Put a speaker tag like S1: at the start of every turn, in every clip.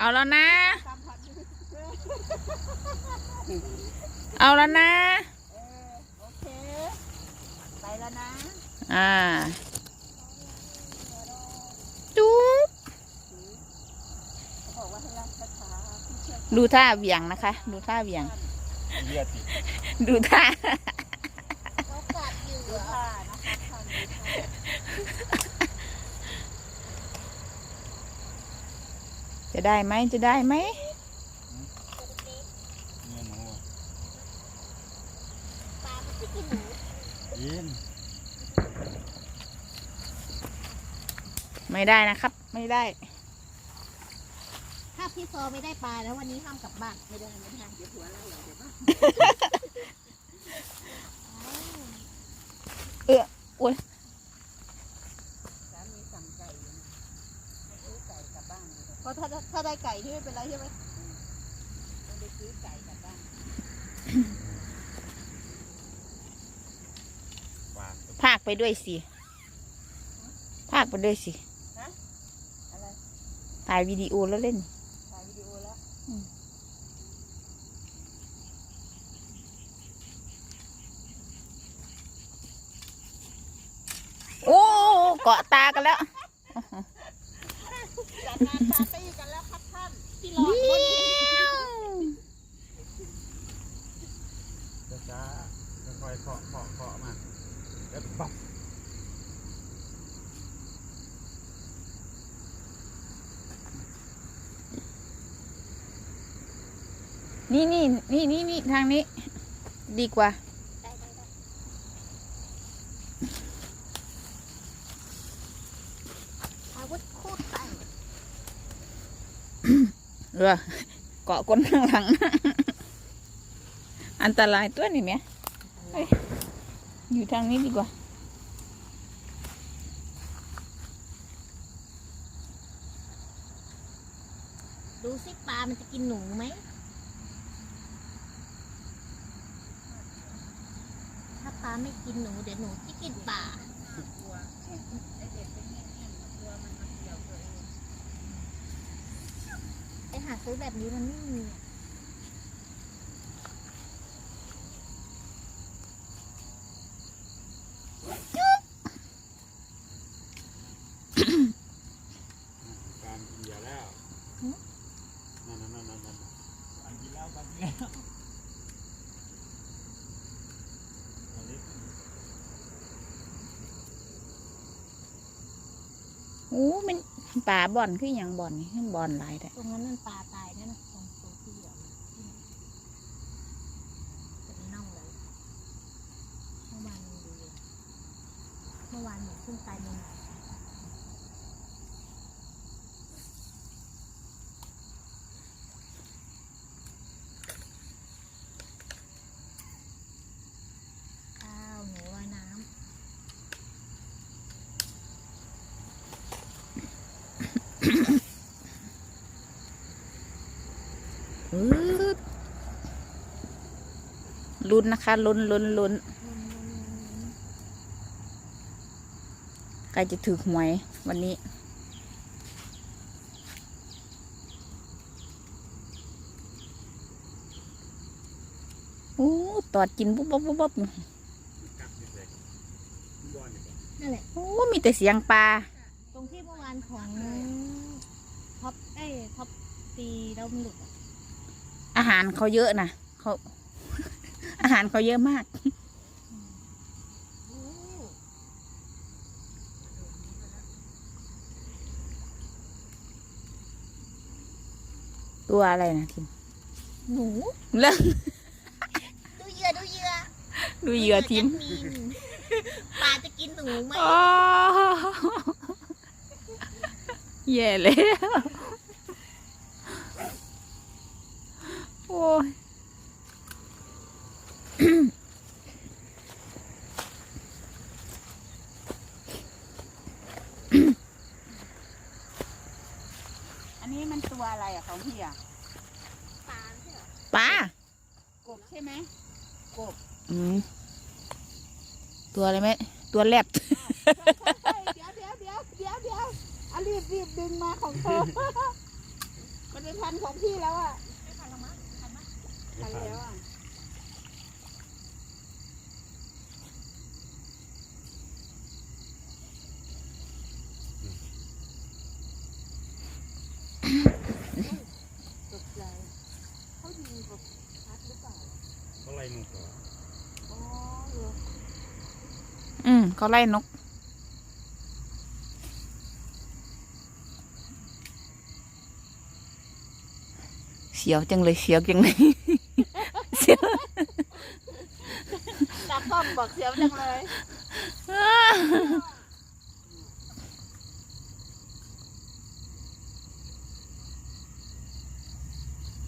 S1: เอาแล้วนะ
S2: สามพัน
S1: เอาแล้วนะ
S2: เออโอเค ไปแล้วนะ
S1: อ่า จุ๊บ
S2: เขาบอกว่าให้รักช้าๆพี่เชื่อ
S1: ดูท่าเหวี่ยงนะคะ ดูท่าเหวี่ยง
S3: เลือดติด
S1: ดูท่า
S2: เขากัดอยู่ดูท่านะคะท่านดูท่า
S1: จะได้ไหมจะได้ไหม
S3: เนื้อหมูอะ
S2: ปลาไม่กินหนู
S3: กิน
S1: ไม่ได้นะครับ ไม่ได้
S2: ถ้าพี่โซไม่ได้ปลาแล้ววันนี้ห้ามกลับบ้านไม่ได้ไม่ได้เดี๋ยวผัวไล่เราเดี๋ยวบ้าน
S1: เออโอ๊ย
S2: สามีสั่งไก่อยู่นะให้ซื้อไก่กลับบ้านเลยเพ ราะถ้าถ้าได้ไก่ที่ไม่เป็นไรใช่ไหมต้องไปซื้อไก่กลับบ้าน
S3: วาง
S1: พากไปด้วยสิพากไปด้วยสิ
S2: อะไร
S1: ถ่ายวิดีโอแล้วเล่น
S2: ถ่ายวิดีโอแล้ว
S1: โอ้เกาะตากันแล้ว
S2: จัดงานปาร์ตี้กันแล้วครับท่านที่รอคน
S3: จะช้าๆค่อยๆเคาะเคาะเคาะมาแล้วปับ
S1: นี่นี่นี่นี่นี่ทางนี้ ดีกว่า
S2: ได้ได้ได้อาวุธคู่ตั้ง
S1: เออเกาะคนข้างหลัง อันตรายตัวนี่ไหมเฮ้ยอยู่ทางนี้ดีกว่า
S2: ดูสิปลา มันจะกินหนูไหม ถ้าปลา ไม่กินหนูเดี๋ยวหนูจะกินปลาไปหาซื้อแบบนี้มันไม่มีอะ
S3: การกินยาแล้วนั่นนั่นนั่นนั่นนั่นการกินแล้วการกินแล้วอันนี้
S1: โอ้มันป่าบ่อนคืออย่างบ่อนนี่คือบ่อนหลายแต่
S2: ตรงนั้นมันปลาตายนั่นนะตรงตรงที่เดียวนเป็นน่องเลยเมื่อวานมันดูอยู่เมื่อวานหนูขึ้นตายมันข้าวหนูว่ายน้ำ
S1: อื้อ ลุ้นนะคะลุ้นลุ้นลุ้นใครจะถือหวยวันนี้ โอ้ตอดกินปุ๊บปุ๊บปุ๊บปุ๊บ
S3: กัดเด็กๆบ้อนนี่ก่อน
S2: นั่นแหละ
S1: โอ้ มีแต่เสียงปลา
S2: ตรงที่เมื่อวานของท็อปเอ้ยท็อปตีเราหลุดอะ
S1: อาหารเขาเยอะนะเขา อาหารเขาเยอะมาก
S2: โอ้
S1: ตัวอะไรนะทิม
S2: หนู
S1: เลิก
S2: ดูเหยื่อดูเหยื่อ
S1: ดูเหยื่อทิม
S2: แอดนปลาจะกินหนูไหม
S1: อ๋อแย่แล้วโอ้ย
S4: อันนี้มันตัวอะไรอะของพี่อะ
S2: ปลาใช่ เหรอ
S1: ปลาก
S4: บใช่ไหม
S1: อืมตัวอะไรไหมตัวแรด
S4: เดี๋ยวเดี๋ยวเดี๋ยวเดี๋ยวเดี๋ยวเอารีบรีบดึงมาของเธอมันเป็นพันธุ์ของพี่แล้วอะพันแล้วอะ ตกใจเขายิงแบบชัดหรือเปล่า
S3: เขาไล่นกเหรอ
S4: อ๋อเหรอ
S1: อืม เขาไล่นก เสียวจังเลยเสียวจังเลยเสียว
S4: ตาคอมบอกเสียวจังเลย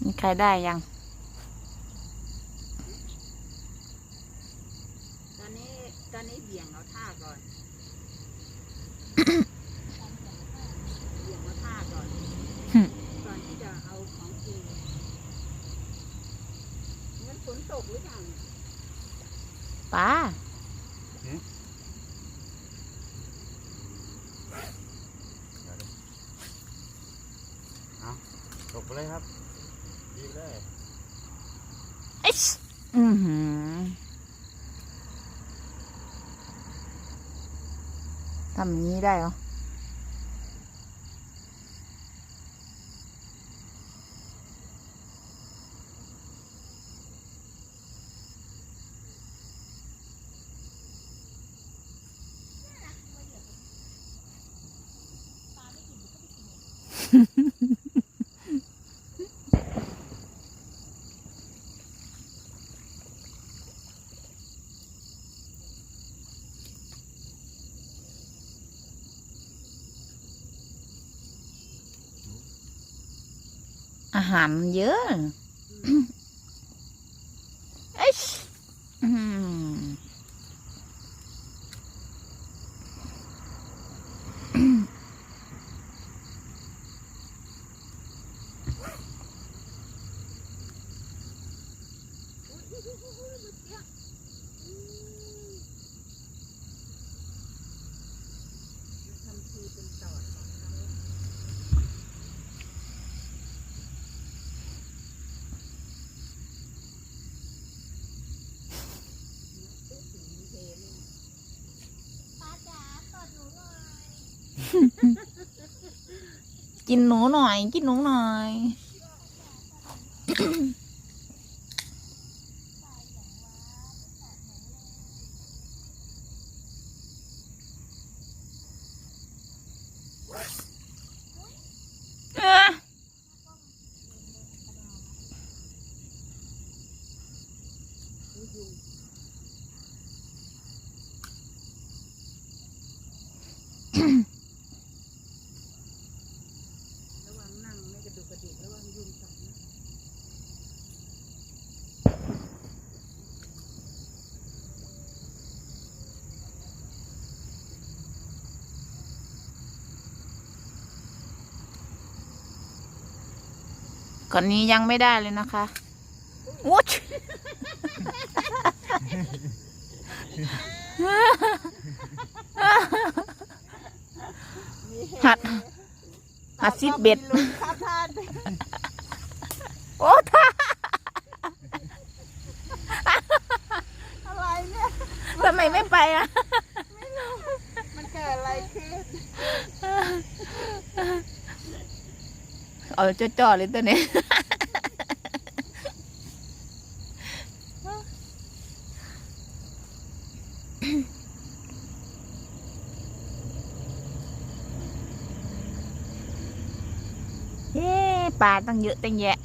S1: มีใครได้ยัง
S4: ตอนนี้ตอนนี้เบี่ยงเอาท่าก่อน เบี่ยงเอาท่าก่อน
S1: หึ
S4: ก่อน ที่จะเอาของจริงมันฝนตกหรือยัง
S1: ป้า
S3: ตกไปเลยครับดีไปเลย
S1: เอ๊ะอือหือทำอย่างนี้ได้เหรอ อาหารมันเยอะ เอ๊ะอืม
S4: ทำทีเป็นตอดของเขาตื้อถึงเทเนี่ยป้าจ๋าตอดหนูหน่อย
S1: กินหนูหน่อย กินหนูหน่อย เอ้อ
S4: ระวังนั่งไม่กระดุกกระดิกระวังยุงกัดนะ
S1: ก่อนนี้ยังไม่ได้เลยนะคะวุ้ช
S4: มีเฮ
S1: หัดหัดซิดเบ็ด
S4: ตาก็มีลุ้นครับท่าน
S1: โอ้ท่า
S4: อะไรเนี่ย
S1: ทำไมไม่ไปอะ
S4: มันเกิดอะไรขึ้น
S1: เอาจ่อๆเลยตัวนี้เย้ปลาตั้งเยอะตั้งแยะ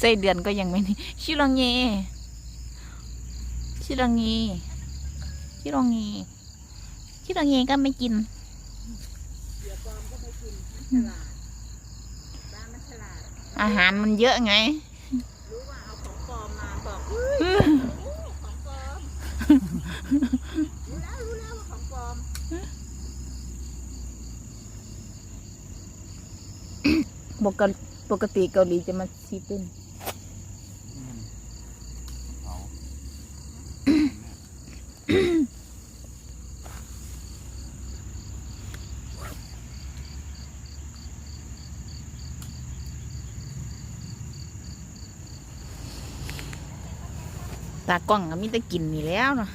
S1: ไส้เดือนก็ยังไม่นี่ชิลองเงชิลองเงชิลองเงชิลองเงก็ไม่กิน
S4: อา
S1: หารมันเยอะไง
S4: รู้ว่าเอาของปลอมมาบอกของปลอมรู้แล้วรู้แล้วว่าของปลอม
S1: ปกติเกาหลีจะมาซีเป็น ตากล้องก็มีแต่กินนี่แล้วเนาะ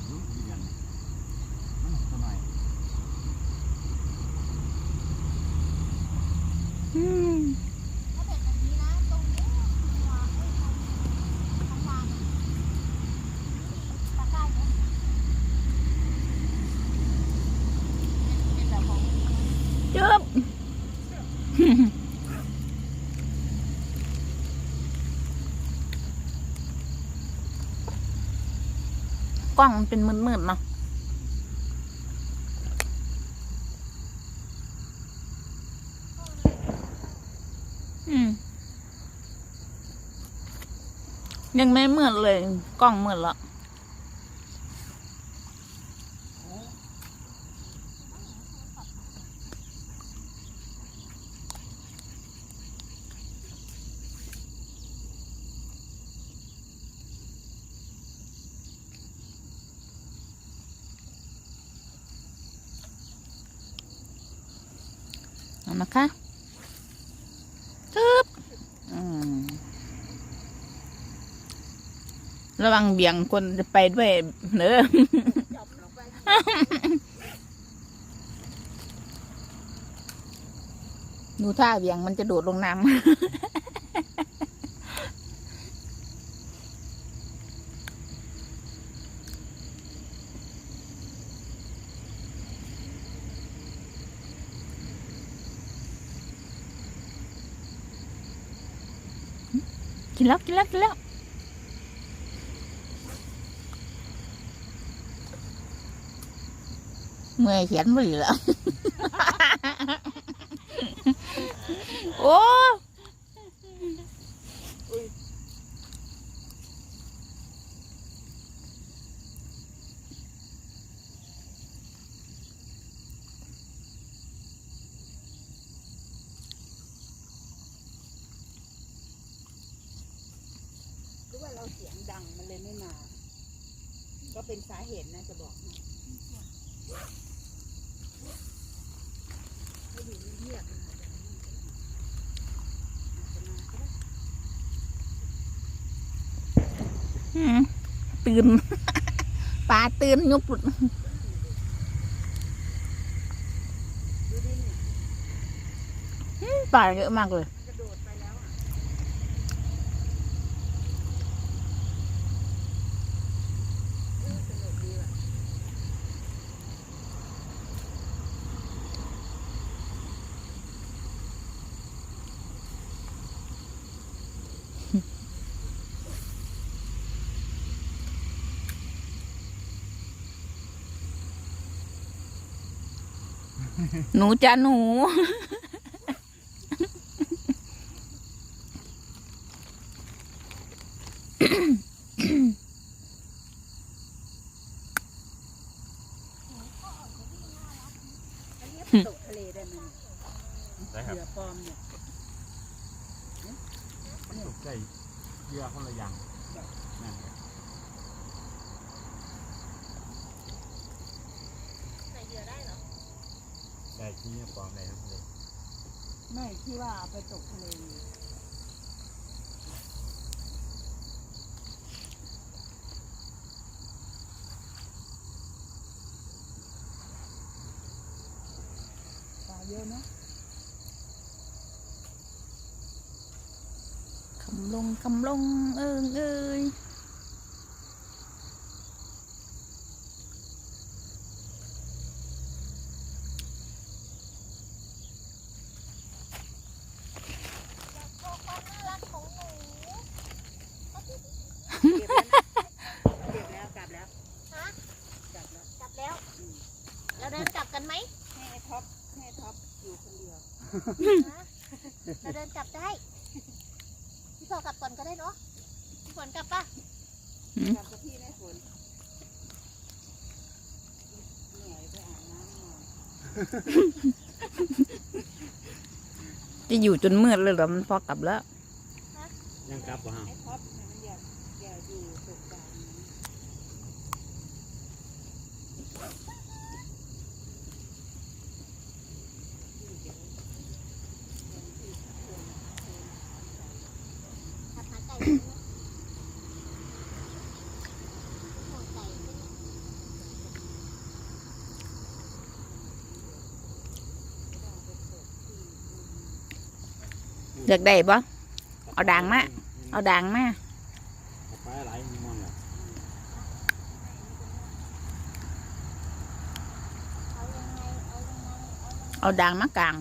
S3: มันสอนอยู่กี่เดือนมันตัวหน่อย
S1: อืม
S2: ถ้าเป็นแบบนี้นะตรงนี้วางไว้ข้างล่างตะกร้าเนี่ยเป็นแบบของ
S1: จึ๊บ ก ล้องมันเป็นมืดๆเนาะยังไม่เหมือนเลย กล้องเหมือนละ เอานะคะจึ๊บระวังเบี่ยงคนจะไปด้วยเนอะดูท่าเบี่ยงมันจะโดดลงน้ำ กินแล้วกินแล้วกินแล้ว เมื่อยเขียนไม่เหลือ โอ้
S4: หรือว่าเราเสียงดังมันเลยไม่มา ก็ เป็นสาเหตุนะจะบอกให้ให้อยู่เงียบๆนะคะจะมาก็ได้
S1: อืมตื่นปลาตื่นยุบ
S4: ดูดิเนี่ย
S1: ปลาเยอะมากเลย
S4: มันกระโดดไปแล้วอะ เออสนุกดีว่ะ
S1: หนูจ้าหนู
S4: อันนี้ตกทะเลได้ไหมเนี่ย
S3: ได้ครับ
S4: เรือปลอมเนี่ย
S3: มันตกใจเยื่อคนละอย่างนั่นครับ
S2: ใส่เหยื่อได้เหรอ
S3: ได้ที่เนี่ยปลอมได้ทั้งเลย
S4: ไม่ที่ว่าเอาไปตกทะเลปลาเยอะนะ
S1: คำลงคำลงเอิงเอ้ย
S2: เราเดินกลับได้ พี่พอกลับก่อนก็ได้เนาะพี่ฝนกลับปะ
S4: กลับกับพี่แม่ฝนเหนื่อยไปอาบน้ำหน่อย
S1: จะอยู่จนมืดเลยเหรอมันพอกลับแล้ว
S3: ยังกลับบ่ฮะ
S4: ไอ้ท็อปน่ะมันอยากอยากอยู่สุขการนะที่เดี๋ยววันที่ควรควร
S2: ขับหาไก่ได้ไหมห่วงไก่ใช่ไหม
S1: อยากได้ปะเอาด่างมาเอาด่างมา
S3: เอาไปหลายมอนแหละ
S2: เอายังไงเอายังไงเอายังไง
S1: เอาด่างมากลาง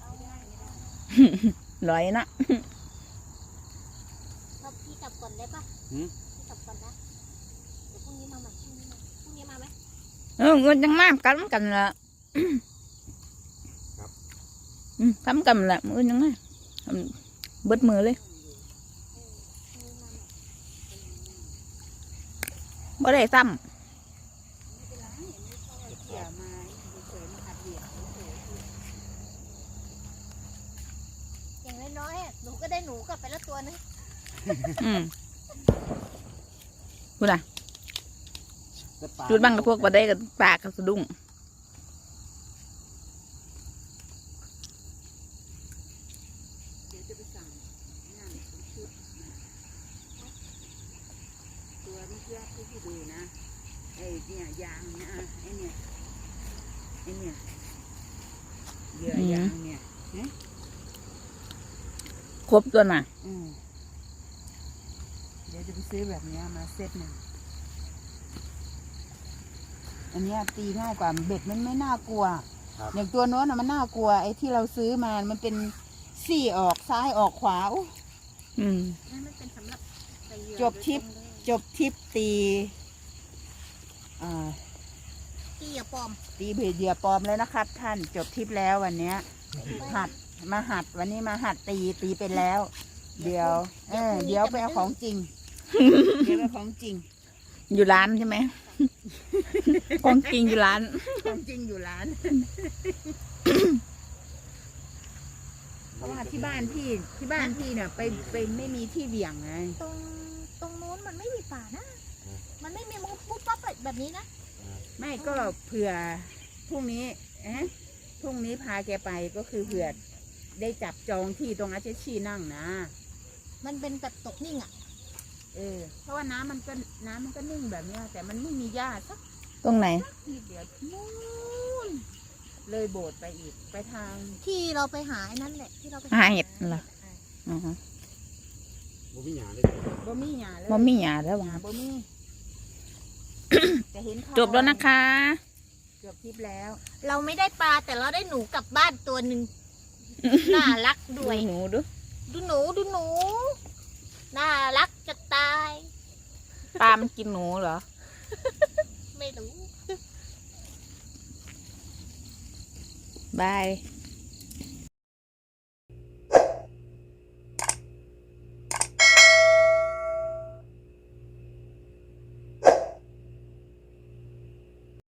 S2: เอายังไง
S1: ร้อยนะ
S2: เราพี่กลับก่อนได้ปะ
S3: หืม
S2: พี่กลับก่อนนะเดี๋ยวพรุ่งนี้มาใหม่พรุ่งนี้มาพรุ่งนี้มาไหม
S1: เออเงินยังมากกันกันละอืมทำกันละมือยังไง เบิดมือเลย
S2: พรุ่งนี้มาใหม่
S1: บ่ได้ซ้
S4: ไม่เป็นไรไม่ชอบเขี่ยมาเฉยๆมาหัดเหยียบเฉย
S2: อย่างน้อยๆอะหนูก็ได้หนูกลับไปแล้วตัวนึงำ
S1: อืมพูดนะจุดบังกับพวกบ่ได้กับปากกับสะดุ้ง
S4: ๆเดี๋ยวจะไปสั่งนั่นเป็นชุดมาตัวเมื่อกี้ที่พี่ดูนะไอ้เนี่ยยางนะไอ้เนี่ยไอ้เนี่ยเหยื่อยางเนี่ย
S1: ค รบตัวน่ะ
S4: อืมเดี๋ยวจะไปซื้อแบบเนี้ยมาเซตหนึ่งอันเนี้ยตีง่ายกว่าเบ็ดมันไม่น่ากลัว
S3: ครับ
S4: อย่างตัวโน้นน่ะมันน่ากลัว ไอ้ที่เราซื้อมา มันเป็นสี่ออกซ้ายออกขวาอู้
S1: อืม
S2: นั่นมันเป็นสำหรับใส่เหยื่อ
S4: จบทริปจบทริปตีอ่า
S2: ตีอย่าปลอม
S4: ตีเบ็ดเหยื่อปลอมแล้วนะครับ ท่านจบทริปแล้ววันเนี้ย หัด มาหัดวันนี้มาหัดตีตีเป็นแล้ว เดี๋ยว เออ เดี๋ยวไปเอาของจริง เดี๋ยวไปเอาของจริง
S1: อยู่ร้านใช่ไหม ของจริงอยู่ร้าน
S4: ของจริงอยู่ร้าน เพราะว่าที่บ้านพี่ที่บ้านพี่เนี่ยไปไปไม่มีที่เหวี่ยงไง
S2: ตรงตรงนู้นมันไม่มีป่านะ มันไม่มีมุกปุ๊บปั๊บแบบนี้นะ
S4: ไม่ก็เผื่อพรุ่งนี้เอ๊ะพรุ่งนี้พาแกไปก็คือเผื่อ ได้จับจองที่ตรงอาเจชีนั่งนะ
S2: มันเป็นแบบตกนิ่งอะ
S4: เออ เพราะว่าน้ำมันก็น้ำมันก็นิ่งแบบเนี้ยแต่มันไม่มีหญ้าสัก
S1: ตรงไหน
S4: นิดเดียวนู่นเลยโบสถ์ไปอีกไปทาง
S2: ที่เราไปหาไอ้นั่นแหละที่เราไป
S1: หาเห็ดเหรอ อ๋อ
S3: บ่มีหยาเลย
S4: บ่มีหญ้าเลย
S1: บ่มีหยาแล้ว
S4: ห
S1: วะ
S4: ญ้าบ่มีจะเห็นเขา
S1: จบแล้วนะคะ
S4: จบทริปแล้ว
S2: เราไม่ได้ปลาแต่เราได้หนูกลับบ้านตัวหนึ่ง น่ารัก
S1: ดู
S2: ด้วย
S1: หนูดู
S2: ดูหนูดูหนู น่ารักจะตาย
S1: ปลามันกินหนูเหรอ
S2: ไม่รู้
S1: บาย